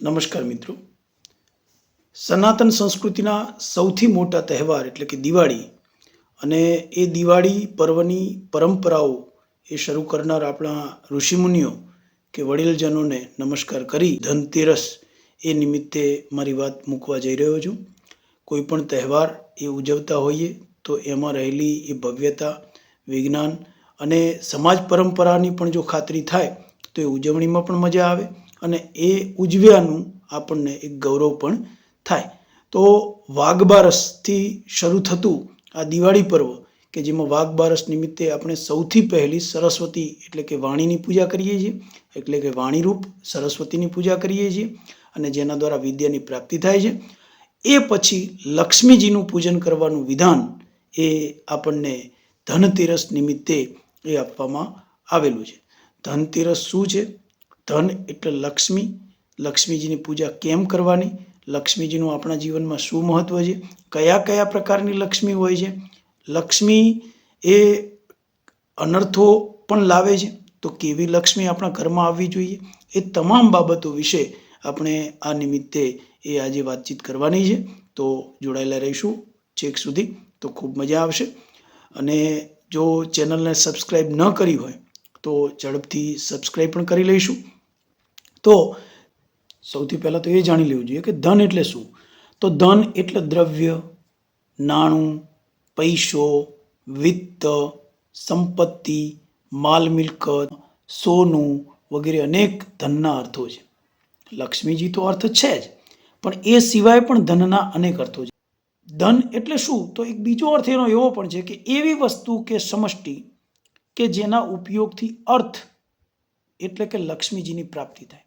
નમસ્કાર મિત્રો. સનાતન સંસ્કૃતિના સૌથી મોટા તહેવાર એટલે કે દિવાળી અને એ દિવાળી પર્વની પરંપરાઓ એ શરૂ કરનાર આપણા ઋષિમુનિઓ કે વડીલજનોને નમસ્કાર કરી ધનતેરસ એ નિમિત્તે મારી વાત મૂકવા જઈ રહ્યો છું. કોઈ પણ તહેવાર એ ઉજવતા હોઈએ તો એમાં રહેલી એ ભવ્યતા, વિજ્ઞાન અને સમાજ પરંપરાની પણ જો ખાતરી થાય તો એ ઉજવણીમાં પણ મજા આવે. અને એ ઉજવ્યાનું આપણને એક ગૌરવ પણ થાય. તો વાઘબારસથી શરૂ થતું આ દિવાળી પર્વ, કે જેમાં વાઘબારસ નિમિત્તે આપણે સૌથી પહેલી સરસ્વતી એટલે કે વાણીની પૂજા કરીએ છીએ, એટલે કે વાણીરૂપ સરસ્વતીની પૂજા કરીએ છીએ અને જેના દ્વારા વિદ્યાની પ્રાપ્તિ થાય છે. એ પછી લક્ષ્મીજીનું પૂજન કરવાનું વિધાન એ આપણને ધનતેરસ નિમિત્તે એ આપવામાં આવેલું છે. ધનતેરસ શું છે? ધન એટલે લક્ષ્મી. લક્ષ્મીજીની પૂજા કેમ કરવાની? લક્ષ્મીજીનું આપણા જીવનમાં શું મહત્વ છે? કયા કયા પ્રકારની લક્ષ્મી હોય છે? લક્ષ્મી એ અનર્થો પણ લાવે છે. તો કેવી લક્ષ્મી આપણા ઘરમાં આવવી જોઈએ? એ તમામ બાબતો વિશે આપણે આ નિમિત્તે એ આજે વાતચીત કરવાની છે. તો જોડાયેલા રહીશું છેક સુધી. તો ખૂબ મજા આવશે. અને જો ચેનલને સબસ્ક્રાઈબ ન કરી હોય, તો ઝડપથી સબસ્ક્રાઈબ પણ કરી લઈશું. તો સૌથી પહેલાં તો એ જાણી લેવું જોઈએ કે ધન એટલે શું? તો ધન એટલે દ્રવ્ય, નાણું, પૈસો, વિત્ત, સંપત્તિ, માલ મિલકત, સોનું વગેરે અનેક ધનના અર્થો છે. લક્ષ્મીજી તો અર્થ છે જ, પણ એ સિવાય પણ ધનના અનેક અર્થો છે. ધન એટલે શું? તો એક બીજો અર્થ એનો એવો પણ છે કે એવી વસ્તુ કે સમષ્ટિ કે જેના ઉપયોગથી અર્થ એટલે કે લક્ષ્મીજીની પ્રાપ્તિ થાય.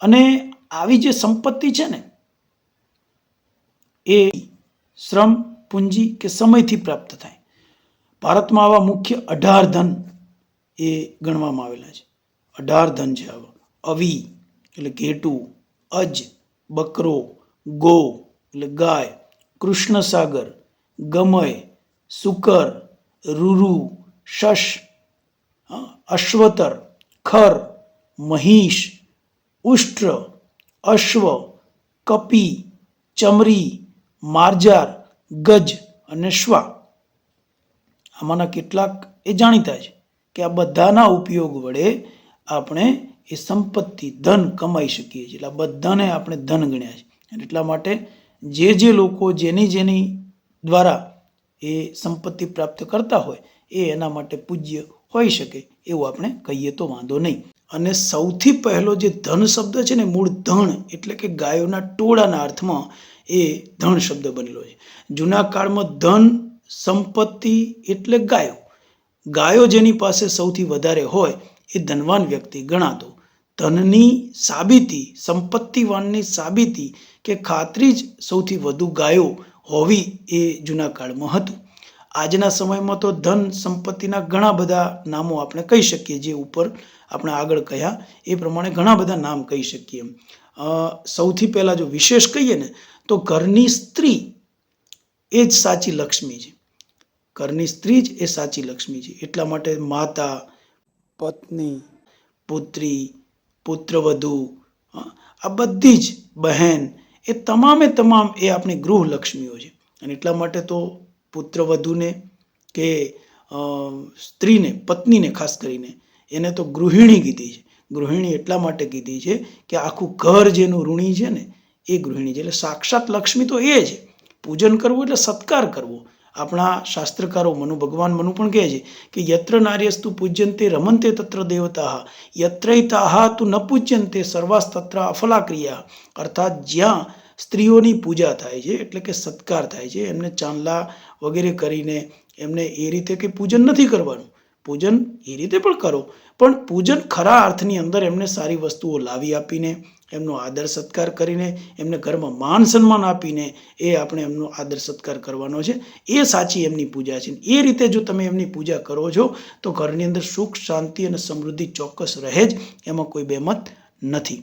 અને આવી જે સંપત્તિ છે ને, એ શ્રમ, પૂંજી કે સમયથી પ્રાપ્ત થાય. ભારતમાં આવા મુખ્ય અઢાર ધન એ ગણવામાં આવેલા છે. અઢાર ધન છે આવા. અવી, એટલે ઘેટું, અજ, બકરો, ગો, એટલે ગાય, કૃષ્ણસાગર, ગમય, સુકર, રૂરુ, શશ અશ્વતર, ખર મહીશ ઉષ્ટ્ર, અશ્વ, કપી, ચમરી, માર્જાર, ગજ અને શ્વા. આમાંના કેટલાક એ જાણીતા છે કે આ બધાના ઉપયોગ વડે આપણે એ સંપત્તિ, ધન કમાઈ શકીએ છીએ. એટલે આ બધાને આપણે ધન ગણ્યા છે. એટલા માટે જે જે લોકો જેની જેની દ્વારા એ સંપત્તિ પ્રાપ્ત કરતા હોય, એ એના માટે પૂજ્ય હોઈ શકે, એવું આપણે કહીએ તો વાંધો નહીં. અને સૌથી પહેલો જે ધન શબ્દ છે ને, મૂળ ધણ એટલે કે ગાયોના ટોળાના અર્થમાં એ ધણ શબ્દ બનેલો છે. જૂના કાળમાં ધન, સંપત્તિ એટલે ગાયો. ગાયો જેની પાસે સૌથી વધારે હોય એ ધનવાન વ્યક્તિ ગણાતો. ધનની સાબિતી, સંપત્તિવાનની સાબિતી કે ખાતરી જ સૌથી વધુ ગાયો હોવી એ જૂના કાળમાં હતું. આજના સમયમાં તો ધન સંપત્તિના ઘણા બધા નામો આપણે કહી શકીએ જે ઉપર આપણે આગળ કહ્યા, એ પ્રમાણે ઘણા બધા નામ કહી શકીએ. એમ સૌથી પહેલાં જો વિશેષ કહીએ ને, તો ઘરની સ્ત્રી એ જ સાચી લક્ષ્મી છે. ઘરની સ્ત્રી જ એ સાચી લક્ષ્મી છે. એટલા માટે માતા, પત્ની, પુત્રી, પુત્રવધુ આ બધી જ બહેન એ તમામે તમામ એ આપણી ગૃહ લક્ષ્મીઓ છે. અને એટલા માટે તો પુત્રવધુને કે સ્ત્રીને, પત્નીને ખાસ કરીને, એને તો ગૃહિણી કીધી છે. ગૃહિણી એટલા માટે કીધી છે કે આખું ઘર જેનું ઋણી છે ને, એ ગૃહિણી છે. એટલે સાક્ષાત લક્ષ્મી તો એ છે. પૂજન કરવું એટલે સત્કાર કરવો. આપણા શાસ્ત્રકારો મનુ ભગવાન મનુ પણ કહે છે કે, યત્ર નાર્યસ્તુ પૂજ્યંતે રમંતે તત્ર દેવતા યત્રૈતાહ તું ન પૂજ્યંતે સર્વાસ્તત્ર અફલા ક્રિયા અર્થાત જ્યાં સ્ત્રીઓની પૂજા થાય છે, એટલે કે સત્કાર થાય છે. એમને ચાંદલા વગેરે કરીને એમને એ રીતે કે પૂજન નથી કરવાનું. પૂજન એ રીતે પણ કરો. પણ પૂજન ખરા અર્થની અંદર એમને સારી વસ્તુઓ લાવી આપીને, એમનો આદર સત્કાર કરીને, એમને ઘરમાં માન સન્માન આપીને એ આપણે એમનો આદર સત્કાર કરવાનો છે. એ સાચી એમની પૂજા છે. એ રીતે જો તમે એમની પૂજા કરો છો, તો ઘરની અંદર સુખ, શાંતિ અને સમૃદ્ધિ ચોક્કસ રહે જ. એમાં કોઈ બેમત નથી.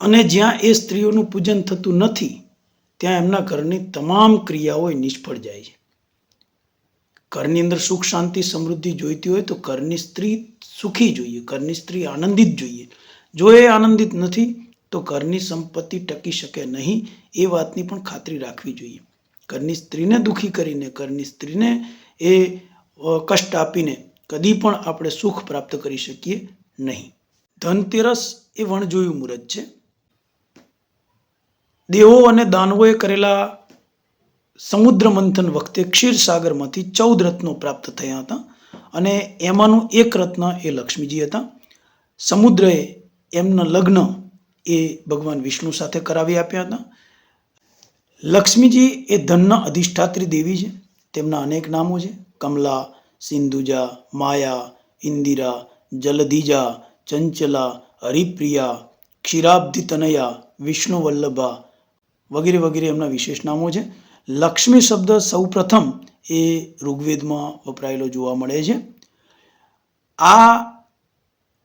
અને જ્યાં એ સ્ત્રીઓનું પૂજન થતું નથી, ત્યાં એમના ઘરની તમામ ક્રિયાઓ નિષ્ફળ જાય છે. ઘરની અંદર સુખ, શાંતિ, સમૃદ્ધિ જોઈતી હોય તો ઘરની સ્ત્રી સુખી જોઈએ, ઘરની સ્ત્રી આનંદિત જોઈએ. જો એ આનંદિત નથી, તો ઘરની સંપત્તિ ટકી શકે નહીં, એ વાતની પણ ખાતરી રાખવી જોઈએ. ઘરની સ્ત્રીને દુઃખી કરીને, ઘરની સ્ત્રીને એ કષ્ટ આપીને કદી પણ આપણે સુખ પ્રાપ્ત કરી શકીએ નહીં. ધનતેરસ એ વણજોયું મુહૂર્ત છે. દેવો અને દાનવોએ કરેલા સમુદ્ર મંથન વખતે ક્ષીરસાગરમાંથી ચૌદ રત્નો પ્રાપ્ત થયા હતા અને એમાંનું એક રત્ન એ લક્ષ્મીજી હતા. સમુદ્રએ એમના લગ્ન એ ભગવાન વિષ્ણુ સાથે કરાવી આપ્યા હતા. લક્ષ્મીજી એ ધનના અધિષ્ઠાત્રી દેવી છે. તેમના અનેક નામો છે. કમલા, સિંધુજા, માયા, ઇન્દિરા જલધિજા ચંચલા, હરિપ્રિયા, ક્ષીરાબ્ધિ તનયા વિષ્ણુ વલ્લભા વગેરે વગેરે એમના વિશેષ નામો છે. લક્ષ્મી શબ્દ સૌપ્રથમ એ ઋગ્વેદમાં વપરાયેલો જોવા મળે છે. આ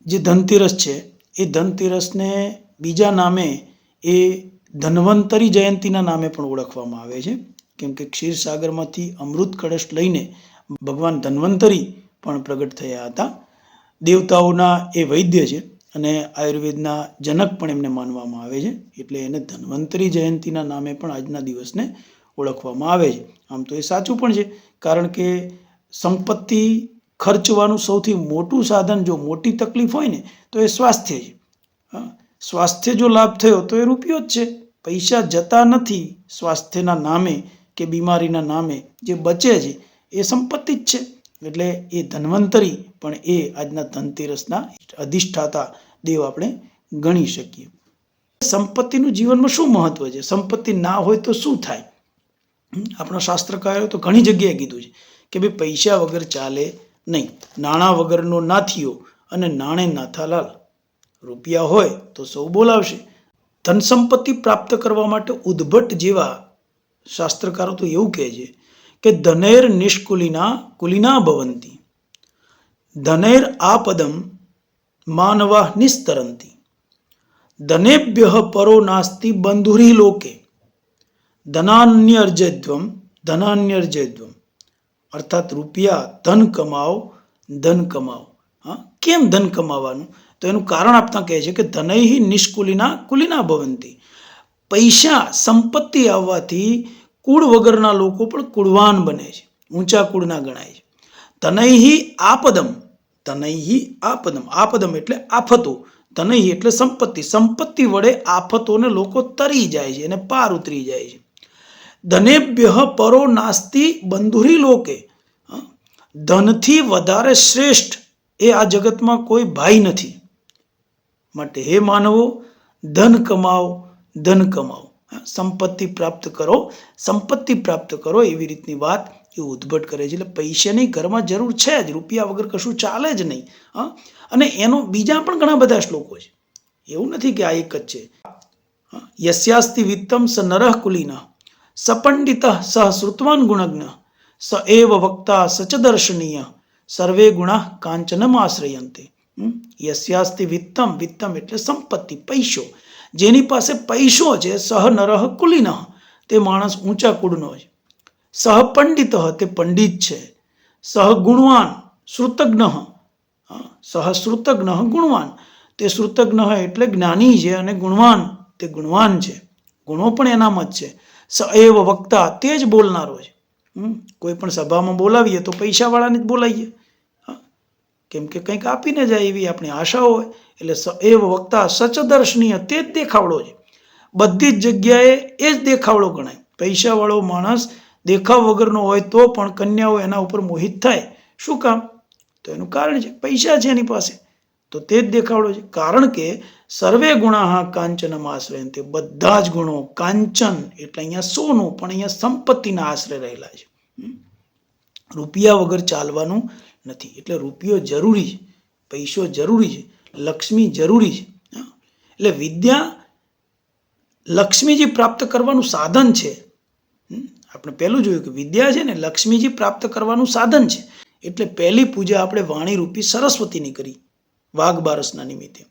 જે ધનતેરસ છે, એ ધનતેરસને બીજા નામે એ ધન્વંતરી જયંતીના નામે પણ ઓળખવામાં આવે છે. કેમ કે ક્ષીરસાગરમાંથી અમૃત કળશ લઈને ભગવાન ધન્વંતરી પણ પ્રગટ થયા હતા. દેવતાઓના એ વૈદ્ય છે. અને આયુર્વેદના જનક પણ એમને માનવામાં આવે છે. એટલે એને ધન્વંતરી જયંતીના નામે પણ આજના દિવસને ઓળખવામાં આવે છે. આમ તો એ સાચું પણ છે, કારણ કે સંપત્તિ ખર્ચવાનું સૌથી મોટું સાધન જો મોટી તકલીફ હોય ને, તો એ સ્વાસ્થ્ય છે. સ્વાસ્થ્ય જો લાભ થયો તો એ રૂપિયો જ છે. પૈસા જતા નથી સ્વાસ્થ્યના નામે કે બીમારીના નામે, જે બચે છે, એ સંપત્તિ જ છે. એટલે એ ધન્વંતરી પણ એ આજના ધનતેરસના અધિષ્ઠાતા દેવ આપણે ગણી શકીએ. સંપત્તિનું જીવનમાં શું મહત્વ છે? સંપત્તિ ના હોય તો શું થાય? આપણા શાસ્ત્રકારો તો ઘણી જગ્યાએ કીધું છે કે ભાઈ પૈસા વગર ચાલે નહીં. નાણાં વગરનો નાથીઓ અને નાણે નાથાલાલ. રૂપિયા હોય તો સૌ બોલાવશે. ધન સંપત્તિ પ્રાપ્ત કરવા માટે ઉદ્ભટ જેવા શાસ્ત્રકારો તો એવું કહે છે કે ધનેર નિષ્કુલિના કુલિના ભવંતી. ધનેર આપદમ માનવા નિસ્તરંતી. ધનેભ્ય પરો નાસ્તિ બંધુરી લોકે. ધનાન્યર્જદ્વમ ધનાન્યર્જદ્વમ. અર્થાત રૂપિયા ધન કમાઓ ધન કમાઓ. હા, કેમ ધન કમાવાનું? તો એનું કારણ આપતા કહે છે કે ધનૈ નિષ્કુલિના કુલિના ભવંતી. પૈસા, સંપત્તિ આવવાથી કુળ વગરના લોકો પણ કુળવાન બને છે. ઊંચા કુળના ગણાય છે. ધનૈ આપદમ તનૈહી આપદમ. આપદમ એટલે આફતો. તનૈહી એટલે સંપત્તિ. સંપત્તિ વડે આફતોને લોકો તરી જાય છે અને પાર ઉતરી જાય છે. ધનેભ્ય પરો નાસ્તિ બંધુરી લોકે? ધનથી વધારે શ્રેષ્ઠ એ આ જગતમાં કોઈ ભાઈ નથી. માટે હે માનવો, ધન કમાઓ ધન કમાઓ. સંપત્તિ પ્રાપ્ત કરો, સંપત્તિ પ્રાપ્ત કરો એવી રીતની વાત એ ઉદ્ભટ કરે છે. એટલે પૈસાની ઘરમાં જરૂર છે જ, રૂપિયા વગર કશું ચાલે જ નહીં, હા? અને એનો બીજા પણ ઘણા બધા શ્લોકો છે. એવું નથી કે આ એક જ છે. યશ્યાસ્તિ વિત્તમ સ નરહ કુલીના સપંડિત સહ શ્રુતવાન ગુણજ્ઞ, સ એવ વક્તા સચ દર્શનીય, સર્વે ગુણા કાંચનમ આશ્રયંતે. હમ? યસ્યાસ્તિ વિત્તમ વિત્તમ એટલે સંપત્તિ, પૈસો. જેની પાસે પૈસો છે, સહ નરહ કુલીન તે માણસ ઊંચા કુળનો છે. સહ પંડિત તે પંડિત છે. સહ ગુણવાન શ્રુતજ્ઞ સહ શ્રુતજ્ઞ ગુણવાન. તે શ્રુતજ્ઞ એટલે જ્ઞાની છે અને ગુણવાન, તે ગુણવાન છે. ગુણો પણ એનામાં જ છે. સ એવ વક્તા, તે જ બોલનારો છે. કોઈ પણ સભામાં બોલાવીએ તો પૈસાવાળાને જ બોલાવીએ. કેમ કે કંઈક આપીને જાય એવી આપણી આશા હોય. એટલે એ વક્તા સચદર્શનીય તે જ દેખાવડો છે. બધી જ જગ્યાએ એ જ દેખાવડો ગણાય. પૈસાવાળો માણસ દેખાવ વગરનો હોય તો પણ કન્યાઓ એના ઉપર મોહિત થાય. શું કામ? તો એનું કારણ છે, પૈસા છે એની પાસે. તો તે જ દેખાવડો છે. કારણ કે સર્વે ગુણા કાંચનમ આશ્રય તે બધા જ ગુણો કાંચન. એટલે અહીંયા સોનું, પણ અહીંયા સંપત્તિના આશ્રય રહેલા છે. રૂપિયા વગર ચાલવાનું નથી. એટલે રૂપિયો જરૂરી છે, પૈસો જરૂરી છે, લક્ષ્મી જરૂરી છે. એટલે વિદ્યા લક્ષ્મીજી પ્રાપ્ત કરવાનું સાધન છે. આપણે પહેલું જોયું કે વિદ્યા છે ને લક્ષ્મીજી પ્રાપ્ત કરવાનું સાધન છે. એટલે પહેલી પૂજા આપણે વાણીરૂપી સરસ્વતીની કરી, વાઘ બારસના નિમિત્તે.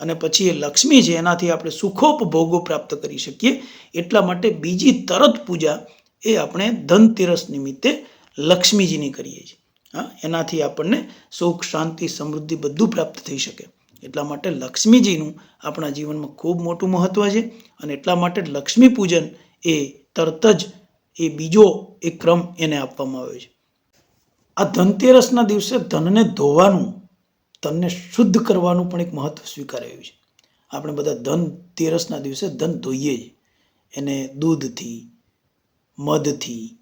અને પછી એ લક્ષ્મી છે, એનાથી આપણે સુખોપભોગો પ્રાપ્ત કરી શકીએ. એટલા માટે બીજી તરત પૂજા એ આપણે ધનતેરસ નિમિત્તે લક્ષ્મીજીની કરીએ છીએ. હા, એનાથી આપણને સુખ, શાંતિ, સમૃદ્ધિ બધું પ્રાપ્ત થઈ શકે. એટલા માટે લક્ષ્મીજીનું આપણા જીવનમાં ખૂબ મોટું મહત્ત્વ છે અને એટલા માટે લક્ષ્મી પૂજન એ તરત જ એ બીજો એક ક્રમ એને આપવામાં આવ્યો છે. આ ધનતેરસના દિવસે ધનને ધોવાનું, ધનને શુદ્ધ કરવાનું પણ એક મહત્વ સ્વીકારાયું છે. આપણે બધા ધન તેરસના દિવસે ધન ધોઈએ છીએ એને દૂધથી, મધથી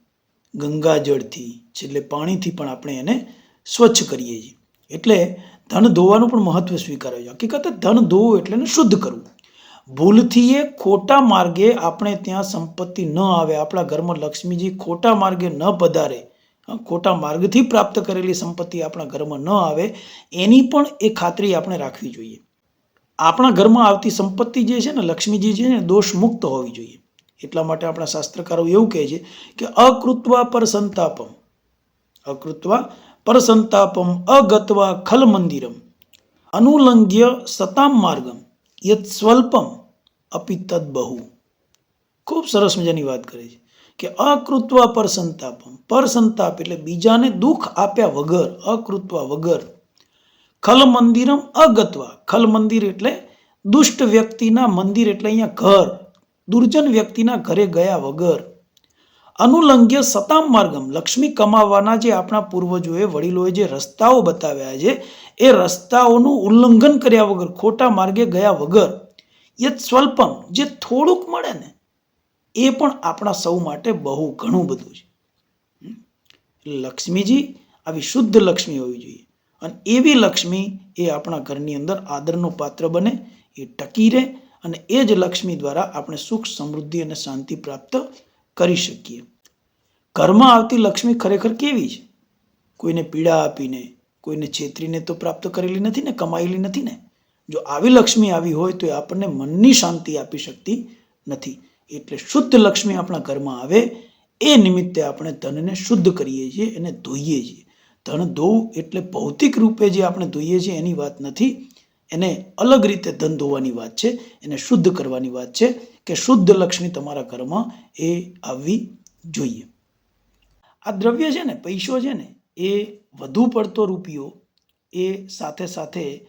ગંગાજળથી, છેલ્લે પાણીથી પણ આપણે એને સ્વચ્છ કરીએ છીએ. એટલે ધન ધોવાનું પણ મહત્વ સ્વીકારે છે. હકીકત ધન ધોવું એટલે એને શુદ્ધ કરવું. ભૂલથી એ ખોટા માર્ગે આપણે ત્યાં સંપત્તિ ન આવે, આપણા ઘરમાં લક્ષ્મીજી ખોટા માર્ગે ન પધારે ખોટા માર્ગથી પ્રાપ્ત કરેલી સંપત્તિ આપણા ઘરમાં ન આવે, એની પણ એ ખાતરી આપણે રાખવી જોઈએ. આપણા ઘરમાં આવતી સંપત્તિ જે છે ને, લક્ષ્મીજી છે ને દોષ મુક્ત હોવી જોઈએ. એટલા માટે આપણા શાસ્ત્રકારો એવું કહે છે કે અકૃત્વા પર સંતાપમ. અકૃત્વા પર સંતાપમ અગત્વા ખલ મંદિરમ. અનુલંઘ્ય સતામ માર્ગમ. યત સ્વલ્પમ અપિ તદ બહુ. ખૂબ સરસ મજાની વાત કરે છે કે અકૃત્વા પર સંતાપમ. પર સંતાપ એટલે બીજાને દુઃખ આપ્યા વગર, અકૃત્વા વગર. ખલ મંદિરમ અગત્વા. ખલ મંદિર એટલે દુષ્ટ વ્યક્તિના મંદિર એટલે અહીંયા ઘર. દુર્જન વ્યક્તિના ઘરે ગયા વગર અનુલંઘ્ય સતામ માર્ગમ, લક્ષ્મી કમાવવાના જે આપણા પૂર્વજોએ વડીલોએ જે રસ્તાઓ બતાવ્યા છે, એ રસ્તાઓનું ઉલ્લંઘન કર્યા વગર, ખોટા માર્ગે ગયા વગર, યત સ્વલ્પમ, જે થોડુંક મળે ને, એ પણ આપણા સૌ માટે બહુ ઘણું બધું છે. લક્ષ્મીજી આવી શુદ્ધ લક્ષ્મી હોવી જોઈએ. અને એવી લક્ષ્મી એ આપણા ઘરની અંદર આદરનું પાત્ર બને, એ ટકી રહે અને એ જ લક્ષ્મી દ્વારા આપણે સુખ, સમૃદ્ધિ અને શાંતિ પ્રાપ્ત કરી શકીએ. ઘરમાં આવતી લક્ષ્મી ખરેખર કેવી છે? કોઈને પીડા આપીને, કોઈને છેતરીને તો પ્રાપ્ત કરેલી નથી ને, કમાયેલી નથી ને? જો આવી લક્ષ્મી આવી હોય તો એ આપણને મનની શાંતિ આપી શકતી નથી. એટલે શુદ્ધ લક્ષ્મી આપણા ઘરમાં આવે, એ નિમિત્તે આપણે ધનને શુદ્ધ કરીએ છીએ એને ધોઈએ છીએ. ધન ધોવું એટલે ભૌતિક રૂપે જે આપણે ધોઈએ છીએ એની વાત નથી. એને અલગ રીતે ધન ધોવાની વાત છે, એને શુદ્ધ કરવાની વાત છે કે શુદ્ધ લક્ષ્મી તમારા ઘરમાં એ આવવી જોઈએ. આ દ્રવ્ય છે ને, પૈસો છે ને, એ વધુ પડતો રૂપિયો એ સાથે સાથે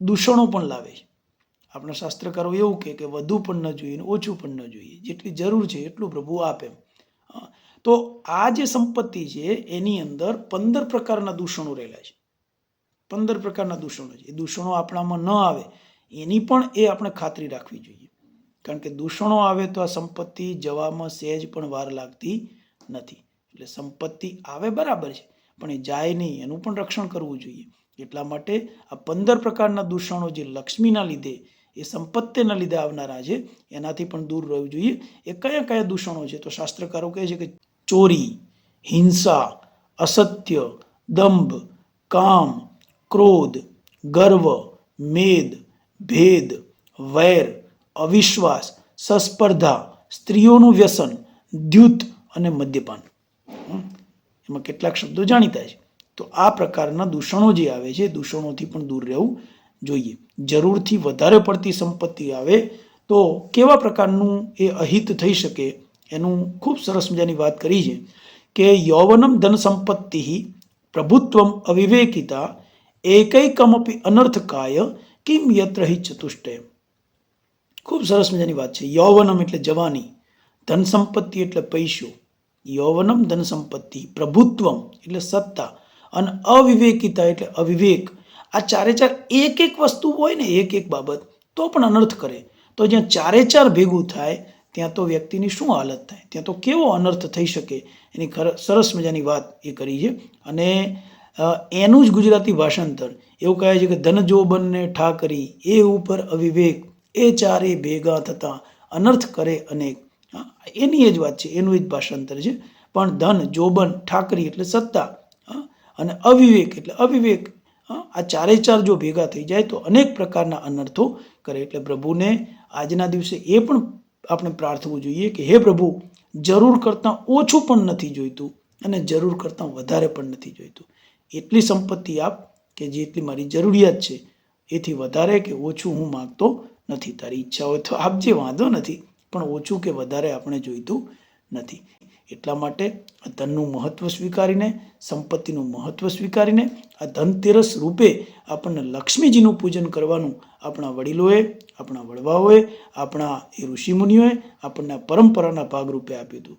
દૂષણો પણ લાવે છે. આપણા શાસ્ત્રકારો એવું કહે કે વધુ પણ ન જોઈએ ઓછું પણ ન જોઈએ. જેટલી જરૂર છે એટલું પ્રભુ આપે. તો આ જે સંપત્તિ છે એની અંદર પંદર પ્રકારના દૂષણો રહેલા છે. પંદર પ્રકારના દૂષણો છે. એ દૂષણો આપણામાં ન આવે, એની પણ એ આપણે ખાતરી રાખવી જોઈએ. કારણ કે દૂષણો આવે તો આ સંપત્તિ જવામાં સહેજ પણ વાર લાગતી નથી. એટલે સંપત્તિ આવે બરાબર છે, પણ એ જાય નહીં. એનું પણ રક્ષણ કરવું જોઈએ. એટલા માટે આ પંદર પ્રકારના દૂષણો જે લક્ષ્મીના લીધે, એ સંપત્તિના લીધે આવનારા છે, એનાથી પણ દૂર રહેવું જોઈએ. એ કયા કયા દૂષણો છે? તો શાસ્ત્રકારો કહે છે કે ચોરી, હિંસા, અસત્ય, દંભ, કામ ક્રોધ ગર્વ મેદ ભેદ વૈર અવિશ્વાસ સસ્પર્ધા સ્ત્રીઓનું વ્યસન દ્યુત અને મદ્યપાન. એમાં કેટલાક શબ્દો જાણીતા છે. તો આ પ્રકારના દૂષણો જે આવે છે દૂષણોથી પણ દૂર રહેવું જોઈએ. જરૂરથી વધારે પડતી સંપત્તિ આવે, તો કેવા પ્રકારનું એ અહિત થઈ શકે? એનું ખૂબ સરસ મજાની વાત કરી છે કે યૌવનમ ધન સંપત્તિ પ્રભુત્વમ અવિવેકિતા એકૈકમપી અનર્થકાય કિમ યત્ર હિ ચતુષ્ટય. ખૂબ સરસ મજાની વાત છે. યૌવનમ એટલે જવાની, ધન સંપત્તિ એટલે પૈસો. યૌવનમ ધન સંપત્તિ, પ્રભુત્વમ એટલે સત્તા, અને અવિવેકિતા એટલે અવિવેક. આ ચારે ચાર એક એક વસ્તુ હોય ને એક એક બાબત, તો પણ અનર્થ કરે. તો જ્યાં ચારે ચાર ભેગું થાય, ત્યાં તો વ્યક્તિની શું હાલત થાય? ત્યાં તો કેવો અનર્થ થઈ શકે? એની ખર, સરસ મજાની વાત એ કરી છે. અને એનું જ ગુજરાતી ભાષાંતર. એવું કહે છે કે ધન જો બંને ઠાકરી, એ ઉપર અવિવેક, એ ચારે ભેગા થતા, અનર્થ કરે અનેક. એની એ જ વાત છે, એનું એ જ ભાષાંતર છે. પણ ધન જોબન ઠાકરી એટલે સત્તા. અને અવિવેક એટલે અવિવેક. આ ચારે ચાર જો ભેગા થઈ જાય તો અનેક પ્રકારના અનર્થો કરે. એટલે પ્રભુને આજના દિવસે એ પણ આપણે પ્રાર્થવું જોઈએ કે હે પ્રભુ, જરૂર કરતાં ઓછું પણ નથી જોઈતું અને જરૂર કરતાં વધારે પણ નથી જોઈતું. એટલી સંપત્તિ આપ કે જેટલી મારી જરૂરિયાત છે, એથી વધારે કે ઓછું હું માગતો નથી. તારી ઈચ્છા હોય તો આપજે વાંધો નથી, પણ ઓછું કે વધારે આપણે જોઈતું નથી. એટલા માટે આ ધનનું મહત્ત્વ સ્વીકારીને, સંપત્તિનું મહત્ત્વ સ્વીકારીને, આ ધનતેરસ રૂપે આપણને લક્ષ્મીજીનું પૂજન કરવાનું આપણા વડીલોએ, આપણા વડવાઓએ, આપણા એ ઋષિમુનિઓએ આપણને પરંપરાના ભાગરૂપે આપ્યું હતું.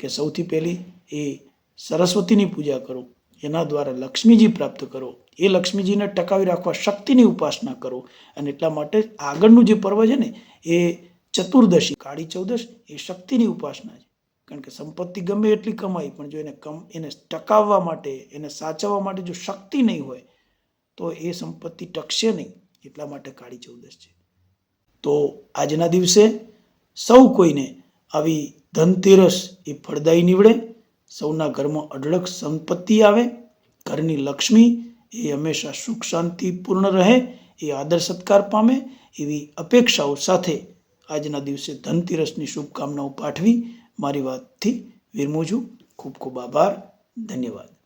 કે સૌથી પહેલી એ સરસ્વતીની પૂજા કરો. એના દ્વારા લક્ષ્મીજી પ્રાપ્ત કરો. એ લક્ષ્મીજીને ટકાવી રાખવા શક્તિની ઉપાસના કરો અને એટલા માટે આગળનું જે પર્વ છે ને, એ ચતુર્દશી, કાળી ચૌદશ, એ શક્તિની ઉપાસના છે. કારણ કે સંપત્તિ ગમે એટલી કમાઈ પણ જો એને કમ, એને ટકાવવા માટે, એને સાચવવા માટે જો શક્તિ નહીં હોય, તો એ સંપત્તિ ટકશે નહીં. એટલા માટે કાળી ચૌદશ છે. તો આજના દિવસે સૌ કોઈને આવી ધનતેરસ એ ફળદાયી નીવડે. સૌના ઘરમાં અઢળક સંપત્તિ આવે, ઘરની લક્ષ્મી એ હંમેશા સુખ શાંતિપૂર્ણ રહે, એ આદર સત્કાર પામે, એવી અપેક્ષાઓ સાથે આજના દિવસે ધનતેરસની શુભકામનાઓ પાઠવી મારી વાતથી વિરમું છું. ખૂબ ખૂબ આભાર. ધન્યવાદ.